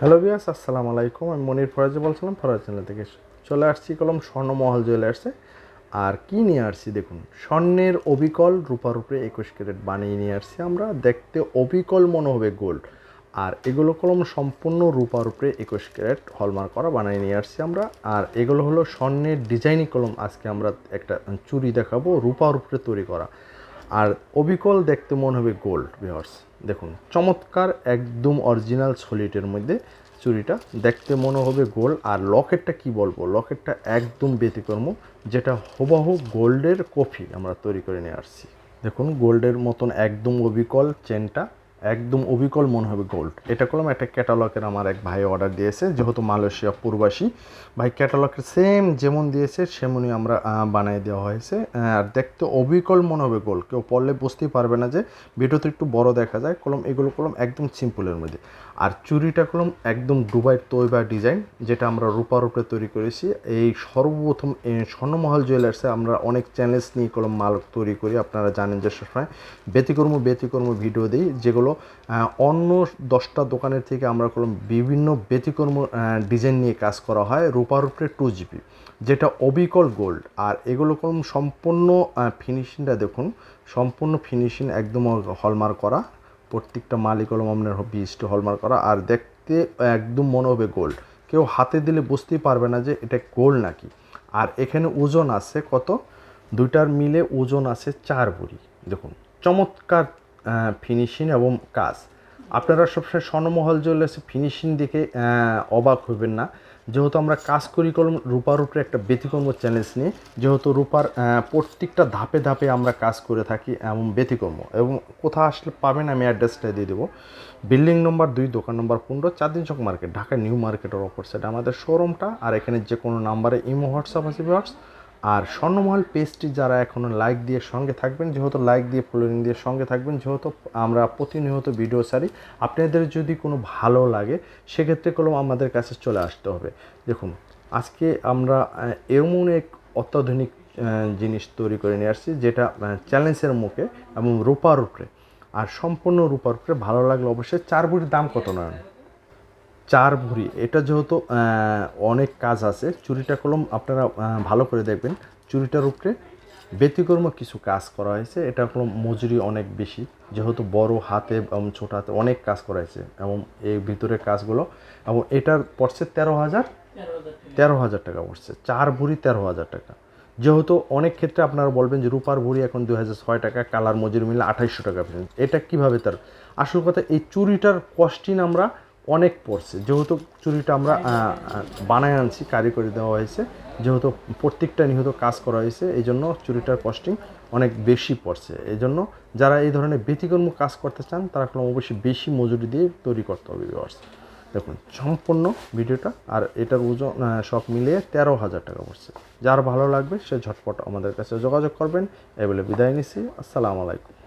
Hello বিয়াস আসসালামু আলাইকুম। আমি মনির ফরাজি বলছিলাম, ফরাজ চ্যানেল থেকে চলে আসছি কলম স্বর্ণমহল জুয়েলার্সে আর কি নিয়ে আসছি দেখুন, স্বর্ণের অবিকল রূপার উপরে একুশ ক্যারেট বানিয়ে নিয়ে আসছি আমরা। দেখতে অবিকল মনে হবে গোল্ড আর এগুলো কলম সম্পূর্ণ রূপার উপরে একুশ ক্যারেট হলমার্ক করা বানিয়ে নিয়ে আসছি আমরা। আর এগুলো হলো স্বর্ণের ডিজাইনিং কলম। আজকে আমরা একটা চুরি দেখাবো রূপার উপরে তৈরি করা। আর অবিকল দেখতে মনে হবে গোল্ড বিহর্স দেখুন, চমৎকার একদম অরিজিনাল সলিডের মধ্যে চুরিটা দেখতে মনে হবে গোল্ড আর লকেটটা কি বলব? লকেটটা একদম ব্যতিক্রম, যেটা হুবাহু গোল্ডের কফি আমরা তৈরি করে নিয়ে আসছি। দেখুন গোল্ডের মতন একদম অবিকল চেনটা একদম অবিকল মনে হবে গোল্ড এটা করলাম, একটা ক্যাটালগের আমার এক ভাই অর্ডার দিয়েছে, যেহেতু মালয়েশিয়া পূর্বাসী। ভাই ক্যাটালগের সেম যেমন দিয়েছে, সেমনই আমরা বানিয়ে দেওয়া হয়েছে। আর দেখতে অবিকল মনে হবে গোল্ড কেউ পড়লে বুঝতেই পারবে না যে ভিডিওতে একটু বড় দেখা যায়। কলম এগুলো কলম একদম সিম্পলের মধ্যে। আর চুরিটা কলম একদম দুবাই তৈবা ডিজাইন যেটা আমরা রূপার উপরে তৈরি করেছি। এই সর্বপ্রথম স্বর্ণমহল জুয়েলার্সে আমরা অনেক চ্যালেঞ্জ নিয়ে কলম মাল তৈরি করি। আপনারা জানেন যে সবসময় ব্যতিকর্ম ব্যতিকর্ম ভিডিও দিই, যেগুলো অন্য দশটা দোকানের থেকে আমরা করলাম বিভিন্ন ব্যতিকর্ম ডিজাইন নিয়ে কাজ করা হয় রূপার উপরে টু জিবি যেটা অবিকল গোল্ড। আর এগুলো কলম সম্পূর্ণ ফিনিশিংটা দেখুন, সম্পূর্ণ ফিনিশিং একদম হলমার্ক করা, প্রত্যেকটা মালিক কলম আপনার বিশটি হলমার্ক করা, আর দেখতে একদম মনে হবে গোল্ড কেউ হাতে দিলে বুঝতেই পারবে না যে এটা গোল্ড নাকি। আর এখানে ওজন আছে কত? দুইটার মিলে ওজন আছে চার ভরি দেখুন, চমৎকার ফিনিশিং এবং কাজ। আপনারা সবসময় স্বর্ণমহল জুয়েলার্সে ফিনিশিং দেখে অবাক হবেন না। যেহেতু আমরা কাজ করি কলম, রূপার উপরে একটা ব্যতিক্রম চ্যালেঞ্জ নিয়ে, যেহেতু রূপার প্রত্যেকটা ধাপে ধাপে আমরা কাজ করে থাকি এবং ব্যতিক্রম। এবং কোথাও আসলে পাবেন আমি অ্যাড্রেসটা দিয়ে দেবো। বিল্ডিং নম্বর দুই, দোকান নম্বর পনেরো, চাঁদিন চক মার্কেট ঢাকা নিউ মার্কেটের অপর সাইড আমাদের শোরুমটা আর এখানে যে কোনো নাম্বারে ইমো, হোয়াটসঅ্যাপ আছে আর স্বর্ণমহল পেজটি যারা এখনও লাইক দিয়ে সঙ্গে থাকবেন, যেহেতু লাইক দিয়ে ফলোয়িং দিয়ে সঙ্গে থাকবেন, যেহেতু আমরা প্রতিনিয়ত ভিডিও ছাড়ি, আপনাদের যদি কোনো ভালো লাগে, সেক্ষেত্রে কলম আমাদের কাছে চলে আসতে হবে। দেখুন, আজকে আমরা এমন এক অত্যাধুনিক জিনিস তৈরি করে নিয়ে আসছি, যেটা চ্যালেঞ্জের মুখে এবং রূপার উপরে। আর সম্পূর্ণ রূপার উপরে ভালো লাগলে অবশ্যই চার বুটির দাম কত নয় চার ভরি। এটা যেহেতু অনেক কাজ আছে, চুরিটা কলম আপনারা ভালো করে দেখবেন। চুরিটার উপরে ব্যতিক্রম কিছু কাজ করা হয়েছে। এটা কলম মজুরি অনেক বেশি। যেহেতু বড় হাতে এবং ছোট হাতে অনেক কাজ করা হয়েছে এবং এই ভিতরের কাজগুলো এবং এটার পড়ছে তেরো হাজার। তেরো হাজার টাকা পড়ছে। চার ভরি তেরো হাজার টাকা। যেহেতু অনেক ক্ষেত্রে আপনারা বলবেন যে রূপার ভরি এখন দু হাজার ছয় টাকা, কালার মজুরি মিলে আঠাইশশো টাকা। এটা কীভাবে তার? আসল কথা, এই চুরিটার কস্টিং আমরা অনেক পড়ছে। যেহেতু চুরিটা আমরা আহ, আহ, বানায় আনছি কারিগরি দেওয়া হয়েছে। যেহেতু প্রত্যেকটা নিহত কাজ করা হয়েছে এই জন্য চুরিটার কস্টিং অনেক বেশি পড়ছে। এই জন্য যারা এই ধরনের ব্যতিক্রম কাজ করতে চান তারা কোনো অবশ্যই বেশি মজুরি দিয়ে তৈরি করতে হবে ভিউয়ার্স দেখুন সম্পূর্ণ ভিডিওটা আর এটার ওজন সব মিলিয়ে তেরো হাজার টাকা পড়ছে। যার ভালো লাগবে সে ঝটপট আমাদের কাছে যোগাযোগ করবেন। এই বলে বিদায় নিচ্ছি। আসসালামু আলাইকুম।